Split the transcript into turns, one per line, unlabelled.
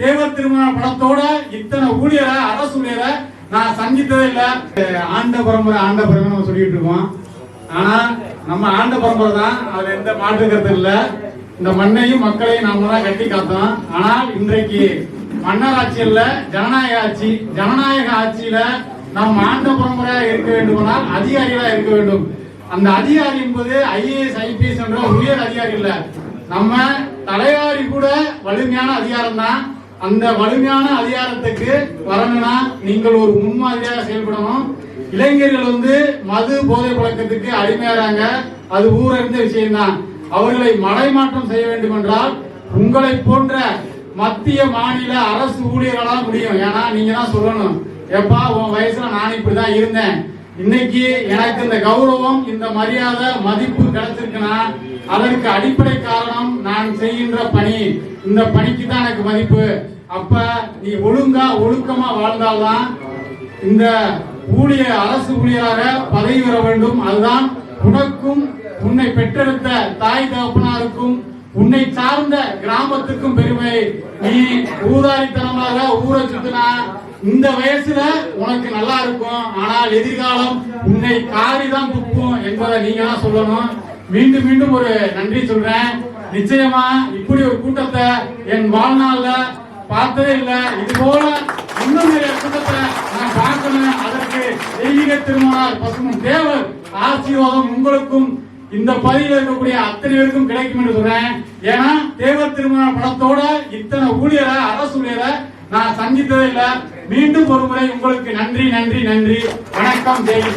தேவர் திருமண படத்தோட இத்தனை ஊழியரை அரசு ஊழியரை நான் சந்தித்ததே இல்லை. ஆண்ட பரம்பரை ஆண்ட பரம்பரை நம்ம சொல்லிட்டு இருக்கோம். ஆனா நம்ம ஆண்ட பரம்பரை தான் அதுல எந்த மாற்று கருத்து இல்ல. இந்த மண்ணையும் மக்களையும் நாம தான் கட்டி காத்தோம். ஆனால் இன்றைக்கு மன்னர் ஆட்சி இல்ல ஜனநாயக ஆட்சி. ஜனநாயக ஆட்சியில நாம் ஆண்ட பரம்பரையா இருக்க வேண்டுமானால் அதிகாரிகளா இருக்க வேண்டும். அந்த அதிகாரி என்பது ஐஏஎஸ் ஐபிஎஸ் என்ற உயர் அதிகாரி இல்ல. நம்ம தலைவாரி கூட வலிமையான அதிகாரம் தான் அந்த வலிமையான அதிகாரத்துக்கு வரணும்னா நீங்கள் ஒரு முன்மாதிரியாக செயல்படணும். இளைஞர்கள் வந்து மது போதை பழக்கத்துக்கு அடிமையாறாங்க. அது ஊரறிந்த விஷயம்தான். அவர்களை மடைமாற்றம் செய்ய வேண்டும் என்றால் உங்களை போன்ற மத்திய மாநில அரசு ஊழியர்களால் முடியும். ஏன்னா நீங்க தான் சொல்லணும். எப்பா உன் வயசுல நான் இப்படிதான் இருந்தேன். இன்னைக்கு எனக்கு இந்த கௌரவம் இந்த மரியாதை மதிப்பு கிடைச்சிருக்குன்னா அதற்கு அடிப்படை காரணம் நான் செய்கின்ற பணி இந்த பணிக்கு தான் எனக்கு மதிப்பு. அப்ப நீ ஒழுங்கா ஒழுக்கமா வாழ்ந்தால்தான் இந்த ஊழிய அரசு ஊழியராக பதவி பெற வேண்டும். அதுதான் உனக்கும் உன்னை பெற்றெடுத்த தாய் தகப்பனாருக்கும் உன்னை சார்ந்த கிராமத்துக்கும் பெருமை. நீ ஊதாரித்தனமாக ஊரை சுத்தினா இந்த வயசுல உனக்கு நல்லா இருக்கும். ஆனால் எதிர்காலம் உன்னை காரிதான் குப்பும் என்பதை நீங்க தான் சொல்லணும். மீண்டும் மீண்டும் ஒரு நன்றி சொல்றேன். நிச்சயமா இப்படி ஒரு கூட்டத்தை என் வாழ்நாள்ல பார்த்ததே இல்லை. இது போல இன்னும் நிறைய கூட்டத்தை நான் பார்க்கணும். அதற்கு தெய்வீக திருமணம் பசுமும் தேவர் ஆசீர்வாதம் உங்களுக்கும் இந்த பகுதியில் இருக்கக்கூடிய அத்தனை பேருக்கும் கிடைக்கும் என்று சொல்றேன். ஏன்னா தேவர் திருமண படத்தோட இத்தனை ஊழியரை அரசு ஊழியரை நான் சந்தித்ததே இல்லை. மீண்டும் ஒரு முறை உங்களுக்கு நன்றி நன்றி நன்றி. வணக்கம் ஜெய்